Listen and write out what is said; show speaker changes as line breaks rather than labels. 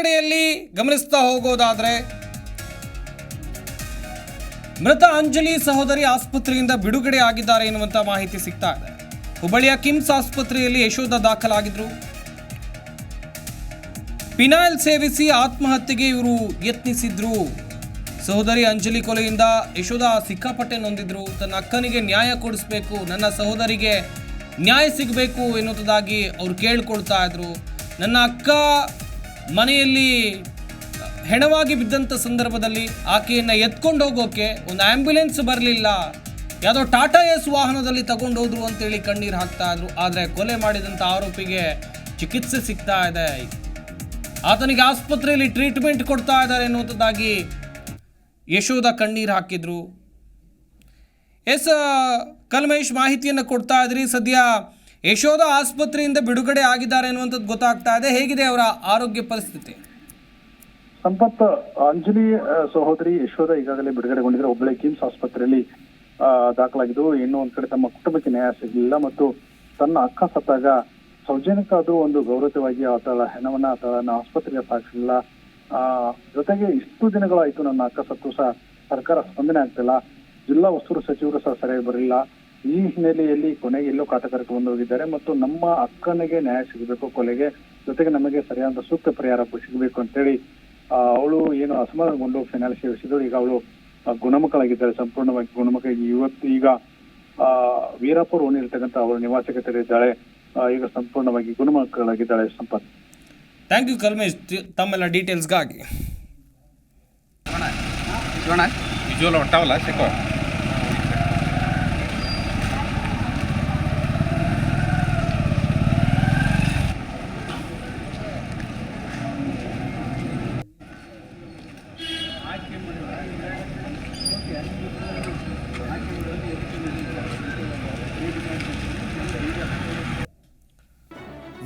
ಕಡೆಯಲ್ಲಿ ಗಮನಿಸ್ತಾ ಹೋಗೋದಾದ್ರೆ ಮೃತ ಅಂಜಲಿ ಸಹೋದರಿ ಆಸ್ಪತ್ರೆಯಿಂದ ಬಿಡುಗಡೆ ಆಗಿದ್ದಾರೆ ಎನ್ನುವಂತ ಮಾಹಿತಿ ಸಿಗ್ತಾ ಇದೆ. ಹುಬ್ಬಳ್ಳಿಯ ಕಿಮ್ಸ್ ಆಸ್ಪತ್ರೆಯಲ್ಲಿ ಯಶೋಧ ದಾಖಲಾಗಿದ್ರು. ಪಿನಾಯಲ್ ಸೇವಿಸಿ ಆತ್ಮಹತ್ಯೆಗೆ ಇವರು ಯತ್ನಿಸಿದ್ರು. ಸಹೋದರಿ ಅಂಜಲಿ ಕೊಲೆಯಿಂದ ಯಶೋಧ ಸಿಕ್ಕಾಪಟ್ಟೆ ನೊಂದಿದ್ರು. ತನ್ನ ಅಕ್ಕನಿಗೆ ನ್ಯಾಯ ಕೊಡಿಸ್ಬೇಕು, ನನ್ನ ಸಹೋದರಿಗೆ ನ್ಯಾಯ ಸಿಗಬೇಕು ಎನ್ನುವುದಾಗಿ ಅವ್ರು ಕೇಳ್ಕೊಳ್ತಾ ಇದ್ರು. ನನ್ನ ಅಕ್ಕ ಮನೆಯಲ್ಲಿ ಹೆಣವಾಗಿ ಬಿದ್ದಂಥ ಸಂದರ್ಭದಲ್ಲಿ ಆಕೆಯನ್ನು ಎತ್ಕೊಂಡು ಹೋಗೋಕೆ ಒಂದು ಆಂಬ್ಯುಲೆನ್ಸ್ ಬರಲಿಲ್ಲ. ಯಾವುದೋ ಟಾಟಾ ಎಸ್ ವಾಹನದಲ್ಲಿ ತಗೊಂಡೋದ್ರು ಅಂತೇಳಿ ಕಣ್ಣೀರು ಹಾಕ್ತಾ ಇದ್ರು. ಆದರೆ ಕೊಲೆ ಮಾಡಿದಂಥ ಆರೋಪಿಗೆ ಚಿಕಿತ್ಸೆ ಸಿಗ್ತಾ ಇದೆ. ಆತನಿಗೆ ಆಸ್ಪತ್ರೆಯಲ್ಲಿ ಟ್ರೀಟ್ಮೆಂಟ್ ಕೊಡ್ತಾ ಇದ್ದಾರೆ ಎನ್ನುವಂಥದ್ದಾಗಿ ಯಶೋಧ ಕಣ್ಣೀರು ಹಾಕಿದ್ರು. ಎಸ್, ಕಲ್ಮೇಶ್ ಮಾಹಿತಿಯನ್ನು ಕೊಡ್ತಾ ಇದ್ರಿ. ಸದ್ಯ ಯಶೋಧ ಆಸ್ಪತ್ರೆಯಿಂದ ಬಿಡುಗಡೆ ಆಗಿದ್ದಾರೆ ಅನ್ನುವಂಥದ್ದು ಗೊತ್ತಾಗ್ತಾ ಇದೆ. ಹೇಗಿದೆ ಅವರ ಆರೋಗ್ಯ ಪರಿಸ್ಥಿತಿ?
ಸಂಪತ್, ಅಂಜಲಿ ಸಹೋದರಿ ಯಶೋಧ ಈಗಾಗಲೇ ಬಿಡುಗಡೆಗೊಂಡಿದ್ರೆ ಒಬ್ಬಳೆ ಕಿಮ್ಸ್ ಆಸ್ಪತ್ರೆಯಲ್ಲಿ ದಾಖಲಾಗಿದ್ದು, ಇನ್ನು ಒಂದ್ ಕಡೆ ತಮ್ಮ ಕುಟುಂಬಕ್ಕೆ ನ್ಯಾಯ ಸಿಗಲಿಲ್ಲ ಮತ್ತು ತನ್ನ ಅಕ್ಕ ಸತ್ತಾಗ ಸೌಜನ್ಯಕ್ಕಾದ್ರೂ ಒಂದು ಗೌರವವಾಗಿ ಆತಳ ಹೆಣವನ್ನ ಆತಳನ್ನ ಆಸ್ಪತ್ರೆಗೆ ಸಾಗಿಸಲಿಲ್ಲ ಆ, ಜೊತೆಗೆ ಇಷ್ಟು ದಿನಗಳಾಯ್ತು ನನ್ನ ಅಕ್ಕ ಸತ್ತು ಸಹ ಸರ್ಕಾರ ಸ್ಪಂದನೆ ಆಗ್ತಿಲ್ಲ. ಜಿಲ್ಲಾ ಉಸ್ತುವಾರಿ ಸಚಿವರು ಸಹ ಸರಿಯಾಗಿ ಬರಲಿಲ್ಲ. ಈ ಹಿನ್ನೆಲೆಯಲ್ಲಿ ಕೊನೆಗೆ ಎಲ್ಲೋ ಕಾಟಕರಕ್ಕೆ ಬಂದು ಹೋಗಿದ್ದಾರೆ ಮತ್ತು ನಮ್ಮ ಅಕ್ಕನಿಗೆ ನ್ಯಾಯ ಸಿಗಬೇಕು ಕೊಲೆಗೆ ಜೊತೆಗೆ ನಮಗೆ ಸರಿಯಾದ ಸೂಕ್ತ ಪರಿಹಾರ ಸಿಗಬೇಕು ಅಂತೇಳಿ ಅವಳು ಏನು ಅಸಮಾಧಾನಗೊಂಡು ಫೈನಾಲ್ ಸೇವಿಸಿದ್ರು ಈಗ ಅವಳು ಗುಣಮುಖಳಾಗಿದ್ದಾರೆ ಗುಣಮುಖಳಾಗಿದ್ದಾಳೆ ಸಂಪೂರ್ಣವಾಗಿ ಗುಣಮುಖ. ಇವತ್ತು ಈಗ ಆ ವೀರಾಪುರ ಓಣಿರ್ತಕ್ಕಂಥ ಅವರ ನಿವಾಸಕ್ಕೆ ತೆರಳಿದ್ದಾಳೆ. ಈಗ ಸಂಪೂರ್ಣವಾಗಿ ಗುಣಮುಖಳಾಗಿದ್ದಾಳೆ ಸಂಪತ್.
Thank you Kalmesh. ತಮ್ಮೆಲ್ಲ ಡೀಟೇಲ್ಸ್ಗಾಗಿ
ಜೋಣ ಜೋಲ ಹೊಟ್ಟಾವಲ್ಲ ಸಿಕ್ಕೋ